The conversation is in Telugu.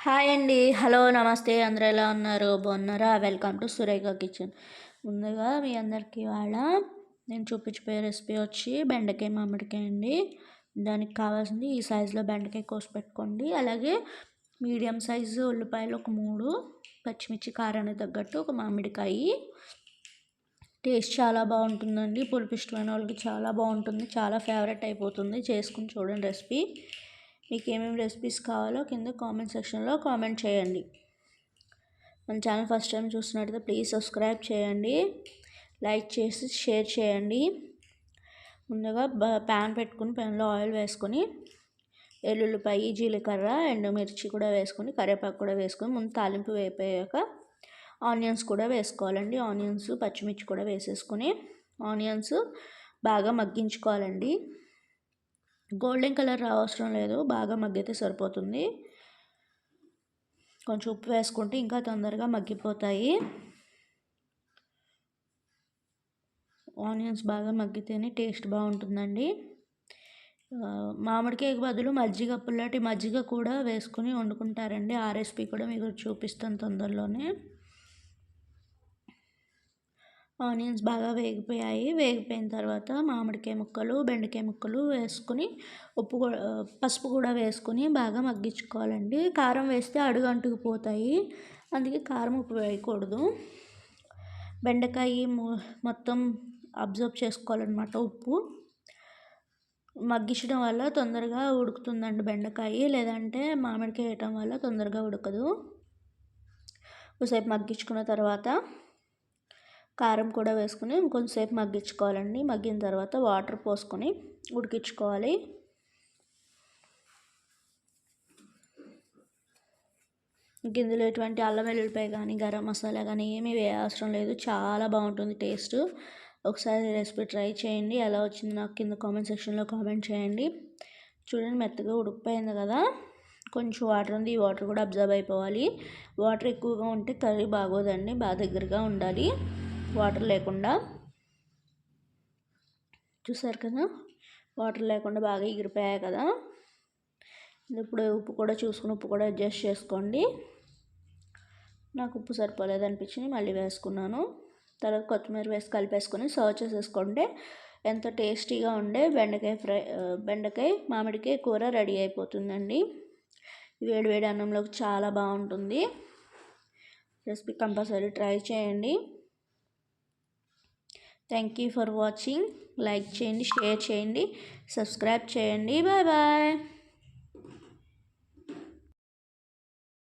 హాయ్ అండి. హలో నమస్తే. అందరూ ఎలా ఉన్నారు? బాగున్నారా? Welcome to Surekha kitchen. ముందుగా మీ అందరికీ వాళ్ళ నేను చూపించిపోయే రెసిపీ వచ్చి బెండకాయ మామిడికాయ అండి. దానికి కావాల్సింది ఈ సైజులో బెండకాయ కోసి పెట్టుకోండి. అలాగే మీడియం సైజు ఉల్లిపాయలు ఒక మూడు పచ్చిమిర్చి కారానికి తగ్గట్టు ఒక మామిడికాయ. టేస్ట్ చాలా బాగుంటుందండి. పులుపు ఇష్టమైన వాళ్ళకి చాలా బాగుంటుంది. చాలా ఫేవరెట్ అయిపోతుంది. చేసుకుని చూడండి రెసిపీ. మీకు ఏమేమి రెసిపీస్ కావాలో కింద కామెంట్ సెక్షన్లో కామెంట్ చేయండి. మన ఛానల్ ఫస్ట్ టైం చూస్తున్నట్టయితే ప్లీజ్ సబ్స్క్రైబ్ చేయండి. లైక్ చేసి షేర్ చేయండి. ముందుగా ప్యాన్ పెట్టుకుని ప్యాన్లో ఆయిల్ వేసుకొని ఎల్లుల్లిపాయ జీలకర్ర ఎండుమిర్చి కూడా వేసుకొని కరివేపాకు కూడా వేసుకొని ముందు తాలింపు వేపోయాక ఆనియన్స్ కూడా వేసుకోవాలండి. ఆనియన్స్ పచ్చిమిర్చి కూడా వేసేసుకొని ఆనియన్స్ బాగా మగ్గించుకోవాలండి. గోల్డెన్ కలర్ అవసరం లేదు బాగా మగ్గితే సరిపోతుంది. కొంచెం ఉప్పు వేసుకుంటే ఇంకా తొందరగా మగ్గిపోతాయి. ఆనియన్స్ బాగా మగ్గితేనే టేస్ట్ బాగుంటుందండి. మామిడికాయ బదులు మజ్జిగ పుల్లటి మజ్జిగ కూడా వేసుకుని వండుకుంటారండి. ఆ రెసిపీ కూడా మీకు చూపిస్తాను తొందరలోనే. ఆనియన్స్ బాగా వేగిపోయాయి. వేగిపోయిన తర్వాత మామిడికాయ ముక్కలు బెండకాయ ముక్కలు వేసుకుని ఉప్పు పసుపు కూడా వేసుకుని బాగా మగ్గించుకోవాలండి. కారం వేస్తే అడుగు అంటుకుపోతాయి అందుకే కారం ఉప్పు వేయకూడదు. బెండకాయ మొత్తం అబ్జర్వ్ చేసుకోవాలన్నమాట ఉప్పు. మగ్గించడం వల్ల తొందరగా ఉడుకుతుందండి బెండకాయ. లేదంటే మామిడికాయ వేయటం వల్ల తొందరగా ఉడకదు. ఒకసేపు మగ్గించుకున్న తర్వాత కారం కూడా వేసుకుని కొంచెంసేపు మగ్గించుకోవాలండి. మగ్గిన తర్వాత వాటర్ పోసుకొని ఉడికించుకోవాలి. గింజలు ఎటువంటి అల్లం వెల్లుల్లిపాయ కానీ గరం మసాలా కానీ ఏమీ అవసరం లేదు. చాలా బాగుంటుంది టేస్ట్. ఒకసారి రెసిపీ ట్రై చేయండి. ఎలా వచ్చింది నాకు కింద కామెంట్ సెక్షన్లో కామెంట్ చేయండి. చూడండి మెత్తగా ఉడికిపోయింది కదా. కొంచెం వాటర్ ఉంది. ఈ వాటర్ కూడా అబ్జర్వ్ అయిపోవాలి. వాటర్ ఎక్కువగా ఉంటే కర్రీ బాగోదండి. బాగా దగ్గరగా ఉండాలి. వాటర్ లేకుండా. చూసారు కదా? వాటర్ లేకుండా బాగా ఎగిరిపోయాయి కదా? ఇప్పుడు ఉప్పు కూడా చూసుకుని ఉప్పు కూడా అడ్జస్ట్ చేసుకోండి. నాకు ఉప్పు సరిపోలేదు అనిపించింది మళ్ళీ వేసుకున్నాను. తర్వాత కొత్తిమీర వేసి కలిపేసుకొని సర్వ్ చేసేసుకుంటే ఎంత టేస్టీగా ఉండే బెండకాయ ఫ్రై బెండకాయ మామిడికాయ కూర రెడీ అయిపోతుందండి. వేడి వేడి అన్నంలోకి చాలా బాగుంటుంది. రెసిపీ కంపల్సరీ ట్రై చేయండి. Thank you for watching like చేయండి షేర్ చేయండి సబ్స్క్రైబ్ చేయండి బాయ్ బాయ్